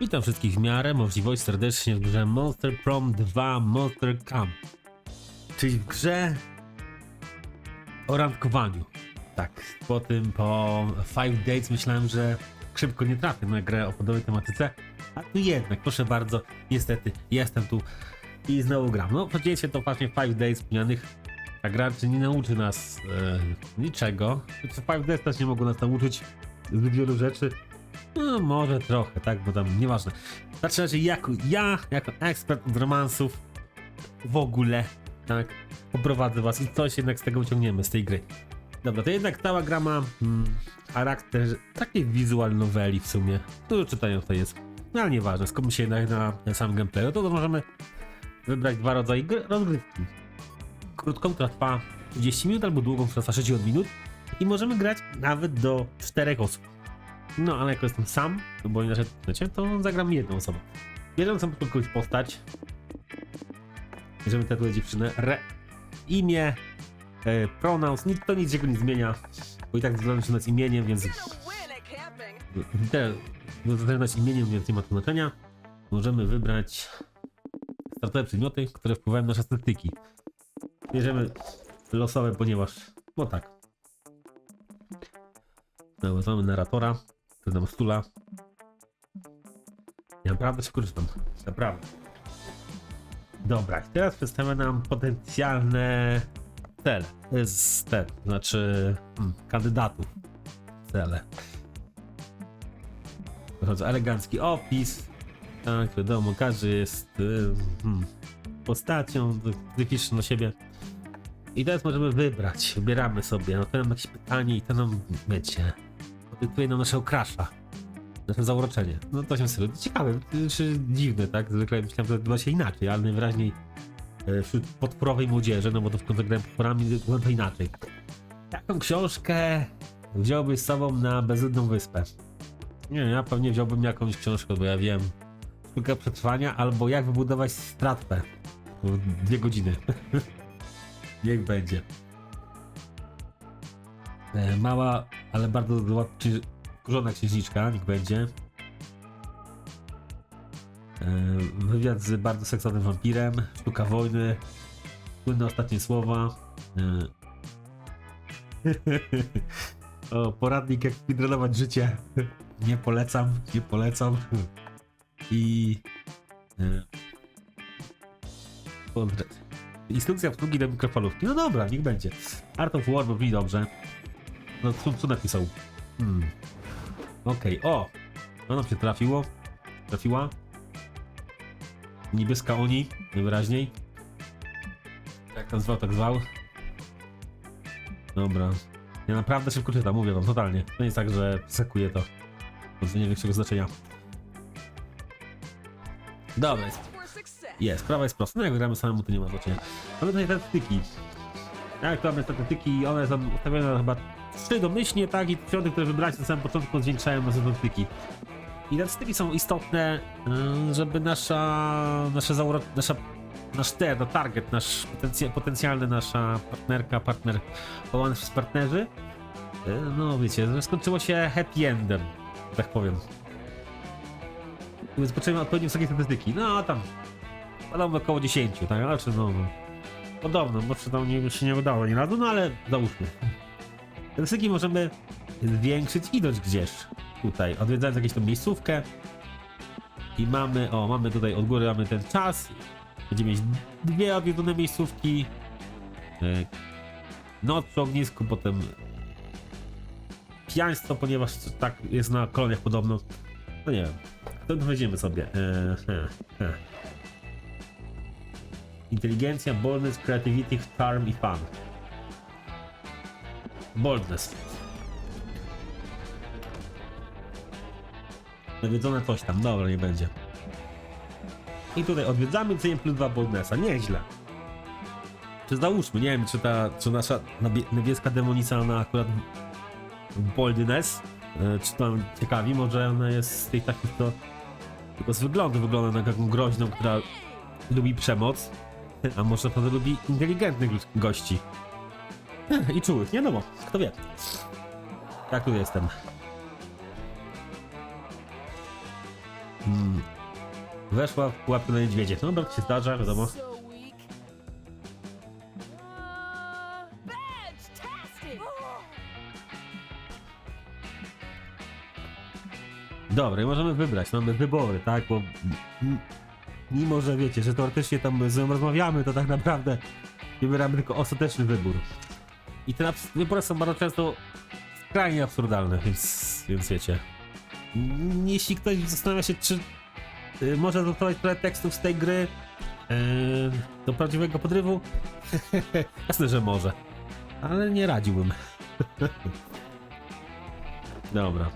Witam wszystkich w miarę możliwość serdecznie w grze Monster Prom 2 Monster Camp. Czyli w grze o randkowaniu. Tak, po tym, po Five Days myślałem, że szybko nie trafię na grę o podobnej tematyce, a tu jednak, proszę bardzo, niestety jestem tu i znowu gram. No, dzieje się to właśnie Five Days wspomnianych. Ta gra czy nie nauczy nas e, niczego. Five Days też nie mogło nas nauczyć zbyt wielu rzeczy. No, może trochę, tak, bo tam nieważne. Znaczy, raczej jako ja, jako ekspert od romansów, w ogóle, tak, poprowadzę was i coś jednak z tego wyciągniemy, z tej gry. Dobra, to jednak cała gra ma mm, charakter takiej visual noveli w sumie. Dużo czytają to jest, no ale nieważne, skupmy się jednak na, na samym gameplayu, to, to możemy wybrać dwa rodzaje gry, rozgrywki. Krótką, która trwa 30 minut, albo długą, która trwa 60 minut i możemy grać nawet do 4 osób. No, ale jako jestem sam, bo inaczej to zagram jedną osobą. Bierzemy sobie kogoś postać. Bierzemy tę dziewczynę. Re, imię, e, pronouns, nic, to nic się nie zmienia. Bo i tak wygląda się nas imieniem, więc te, no, zaczynać imieniem, więc nie ma tu znaczenia. Możemy wybrać startowe przedmioty, które wpływają na nasze statystyki. Bierzemy losowe, ponieważ, bo tak. No, mamy narratora, nam stula. Ja naprawdę się korzystam. Naprawdę. Dobra, i teraz przedstawia nam potencjalne cele. Z te, znaczy hmm, kandydatów. Cele. Bardzo elegancki opis. Tak, wiadomo, każdy jest y, hmm, postacią, wypisz na siebie. I teraz możemy wybrać, wybieramy sobie, no to nam jakieś pytanie i to nam, wiecie, podyktuje nam naszego crasha, nasze zauroczenie. No to się serio ciekawe, czy dziwne, tak? Zwykle myślałem, że odbywa się inaczej, ale najwyraźniej e, wśród podporowej młodzieży, no bo to w końcu grałem podporami, wygląda to inaczej. Taką książkę wziąłbyś z sobą na bezludną wyspę. Nie, ja pewnie wziąłbym jakąś książkę, bo ja wiem. Sztuka przetrwania albo jak wybudować stratpę. Dwie godziny. Niech będzie. E, mała, ale bardzo zła- czy- kurzona księżniczka, niech będzie. E, wywiad z bardzo seksownym wampirem. Sztuka wojny. Słynne ostatnie słowa. E, o, poradnik jak speedrunować życie. Nie polecam, nie polecam. I... Portret. Instrukcja obsługi do mikrofalówki. No dobra, niech będzie. Art of War brzmi dobrze. No co, co napisał? Hmm. Okej, o! To nam się trafiło. Trafiła. Niebieska Oni, najwyraźniej. Jak tam zwał, tak zwał. Dobra. Ja naprawdę szybko czytam, mówię wam, totalnie. To nie jest tak, że sekuję to. To nie większego znaczenia. Dobra, jest. Jest, sprawa jest prosta. No jak gramy samemu, to nie ma znaczenia. Mamy tutaj statystyki. Jak to mamy statystyki? One są ustawione na chyba trzy domyślnie, tak? I piąty, które wybrać na samym początku zwiększają nasze statystyki. I te statystyki są istotne, yy, żeby nasza, nasza, zauro, nasza nasz ter, no target, nasz potencja, potencjalny, nasza partnerka, partner, powołany przez partnerzy, yy, no wiecie, skończyło się happy endem, tak powiem. Więc potrzebujemy odpowiednio wysokie statystyki. No tam Podobno około 10, tak? Znaczy, no, no. Podobno, może tam nie, się nie udało nie razu, no ale załóżmy. Ryzyki możemy zwiększyć idąc gdzieś tutaj, odwiedzając jakąś tą miejscówkę. I mamy, o, mamy tutaj od góry mamy ten czas. Będziemy mieć dwie odwiedzone miejscówki. E, Noc przy ognisku, potem pijaństwo, ponieważ tak jest na koloniach podobno. No nie wiem. To weźmiemy sobie. E, he, he. Inteligencja, boldness, creativity, charm i fun. Boldness. Nawiedzone coś tam, dobra, nie będzie. I tutaj odwiedzamy cenię plus 2 boldnessa, nieźle. Czy załóżmy, nie wiem, czy ta, czy nasza niebieska demonica, ona akurat boldness, e, czy to ciekawi, może ona jest z tych takich, to tylko z wyglądu wygląda na taką groźną, która lubi przemoc, a może to lubi inteligentnych gości. I czułych, nie bo, kto wie. Tak tu jestem. mm, weszła w pułapkę na niedźwiedzie. No, dobra, to się zdarza, wiadomo. Dobra, i możemy wybrać, mamy wybory, tak, bo mimo, że wiecie, że teoretycznie tam z nią rozmawiamy, to tak naprawdę wybieramy tylko ostateczny wybór. I te wybory są bardzo często skrajnie absurdalne, więc, więc wiecie. Jeśli ktoś zastanawia się, czy y, może dodawać trochę tekstów z tej gry y, do prawdziwego podrywu, jasne, że może. Ale nie radziłbym. Dobra.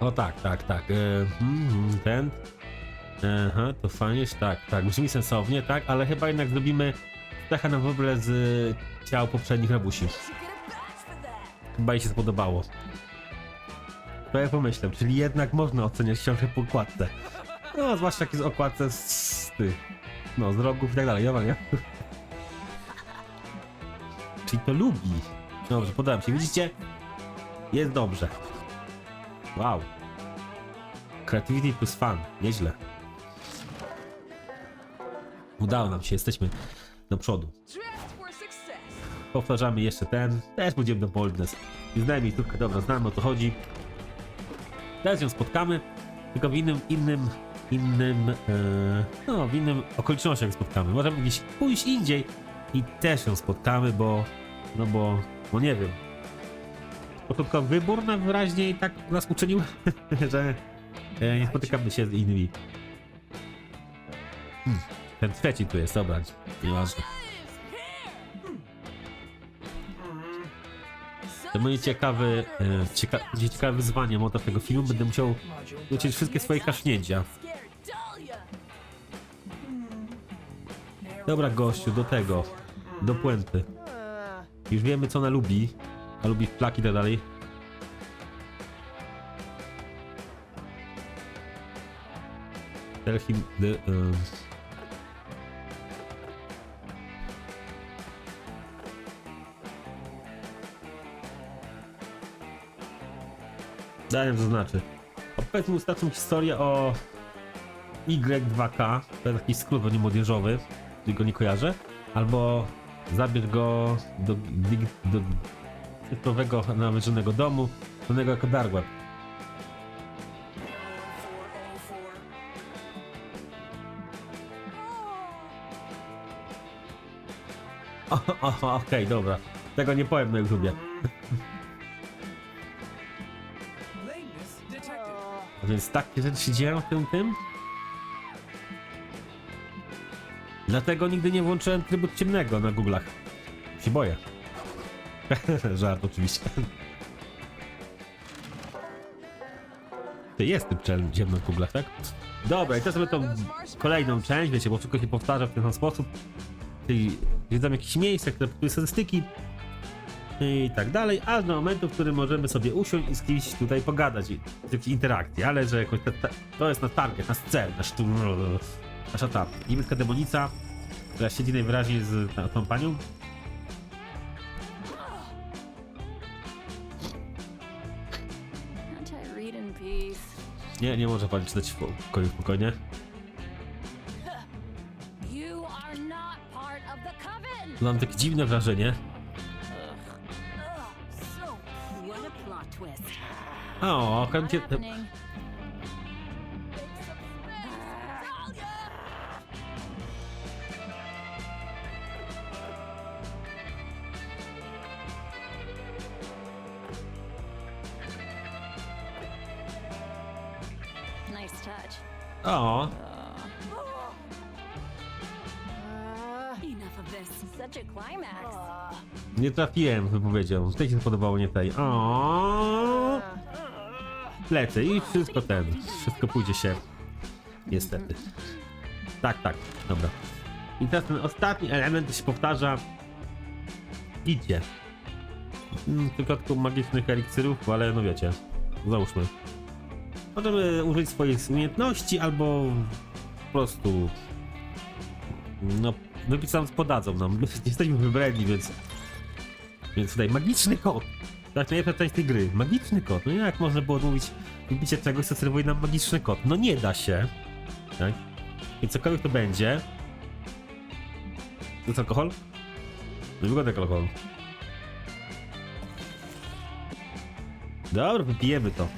O tak, tak, tak. Mm, ten. Aha, to fajnie, tak, tak. Brzmi sensownie, tak, ale chyba jednak zrobimy trochę na woble z e, ciał poprzednich rabusi. Chyba jej się spodobało. To ja pomyślę, czyli jednak można oceniać książkę po okładce. No, zwłaszcza jak jest okładce z, z tych, no, z rogów i tak dalej, dobra, nie? Czyli to lubi. Dobrze, podoba mi się. Widzicie? Jest dobrze. Wow. Creativity plus fun. Nieźle. Udało nam się, jesteśmy do przodu. Powtarzamy jeszcze ten. Też będziemy do boldness. Nie znajmy jej tylko dobra, znamy o co chodzi. Teraz ją spotkamy, tylko w innym, innym, innym, e, no w innym okolicznościach spotkamy. Możemy gdzieś pójść indziej i też ją spotkamy, bo, no bo, bo nie wiem. Początkowy wybór najwyraźniej tak nas uczynił, że e, nie spotykamy się z innymi. Hmm, ten trzeci tu jest, dobra, nieważne. To będzie ciekawy, e, cieka będzie ciekawe wyzwanie motor tego filmu. Będę musiał dociąć wszystkie swoje kasznięcia. Dobra, gościu, do tego. Do puenty. Uh, Już wiemy, co ona lubi. A lubi plaki i tak dalej. Tell him the... Um... Daję zaznaczy. Opowiedz mu taką historię o Y2K. To jakiś skrót nie młodzieżowy, który go nie kojarzę. Albo zabierz go do, dig- do cyfrowego nawiedzonego domu, znanego jako Dark Web. O, o, okej, dobra. Tego nie powiem na YouTubie. Więc takie rzeczy się dzieją w tym tym. Dlatego nigdy nie włączyłem trybu ciemnego na Google'ach. Się boję. Żart oczywiście. To jest typ ciemny w Google'ach, tak? Dobra, i teraz sobie tą kolejną część, wiecie, bo wszystko się powtarza w ten sam sposób. Czyli wiedzą jakieś miejsca, które pokazują i tak dalej, aż do momentu, w którym możemy sobie usiąść i z kimś tutaj pogadać, i jakieś interakcje, ale że jakoś ta, ta, to jest nasz target, nasz cel, nasz tu, nasza ta niebieska demonica, która siedzi najwyraźniej z ta, tą panią. Nie, nie może pani czytać w pokoju spokojnie. Mam takie dziwne wrażenie. O, chętnie... Nice touch. O, uh, Enough of this. Such a climax. nie trafiłem wypowiedzią. Tej się spodobało, nie tej. O, lecę i wszystko ten. Wszystko pójdzie się. Niestety. Tak, tak, dobra. I teraz ten ostatni element się powtarza. Idzie. Mm, Tylko tylko magicznych eliksirów, ale no wiecie. Załóżmy. Możemy użyć swoich umiejętności albo po prostu. No, wypisam podadzą nam. Jesteśmy wybrani, więc. Więc tutaj magiczny kod. Tak, najlepsza część tej gry. Magiczny kot. No jak można było odmówić wybicie czegoś, co serwuje nam magiczny kot? No nie da się. Tak? I cokolwiek to będzie. To jest alkohol? No wygląda jak alkohol. Dobra, wypijemy to.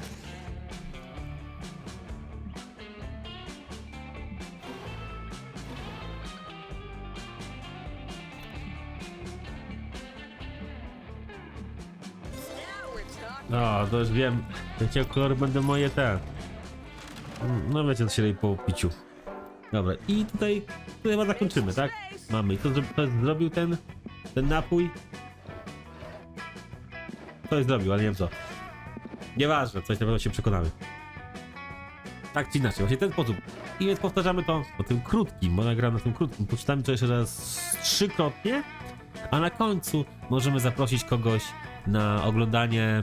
No, to już wiem, jakie kolory będą moje te. Mm, No wiecie, co się robi po piciu. Dobra, i tutaj, tutaj chyba zakończymy, tak? Mamy. Zro- kto zrobił ten, ten napój? Ktoś zrobił, ale nie wiem co. Nieważne, coś na pewno się przekonamy. Tak czy inaczej, właśnie ten sposób. I więc powtarzamy to po tym krótkim, bo nagramy na tym krótkim. Poczytamy to jeszcze raz trzykrotnie, a na końcu możemy zaprosić kogoś na oglądanie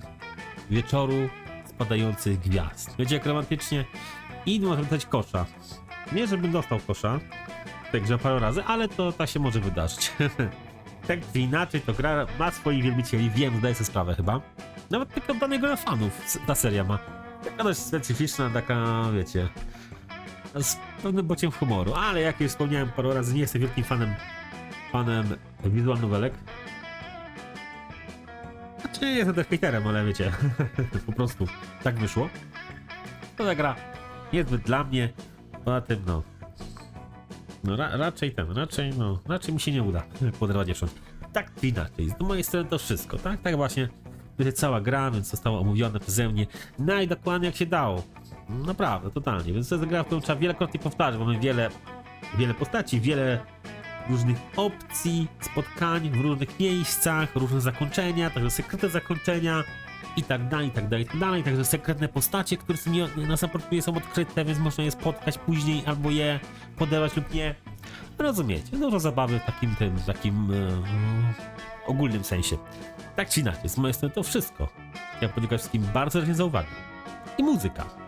wieczoru spadających gwiazd. Będzie jak romantycznie i można dać kosza. Nie, żebym dostał kosza, także parę razy, ale to tak się może wydarzyć. tak czy inaczej, to gra ma swoich wielbicieli, wiem, zdaję sobie sprawę chyba. Nawet tylko danego na fanów ta seria ma. Taka dość specyficzna, taka, wiecie, z pewnym bociem humoru, ale jak już wspomniałem parę razy, nie jestem wielkim fanem fanem wizual nowelek. Znaczy, nie jestem też hejterem, ale wiecie, po prostu tak wyszło. To ta gra niezbyt dla mnie, poza tym no, no ra, raczej ten, raczej no, raczej mi się nie uda poderwać dziewcząt. Tak czy inaczej, z mojej strony to wszystko, tak? Tak właśnie, cała gra, więc zostało omówione przeze mnie najdokładniej jak się dało. Naprawdę, totalnie, więc to jest gra, którą trzeba wielokrotnie powtarzać, mamy wiele, wiele postaci, wiele różnych opcji, spotkań w różnych miejscach, różne zakończenia, także sekretne zakończenia i tak dalej, i tak dalej, i tak dalej. Także sekretne postacie, które są nie, na sam początku nie są odkryte, więc można je spotkać później albo je poderwać lub nie. Rozumiecie, dużo zabawy w takim tym, takim e, ogólnym sensie. Tak czy inaczej, z mojej strony to wszystko. Ja podziękuję wszystkim bardzo serdecznie za uwagę. I muzyka.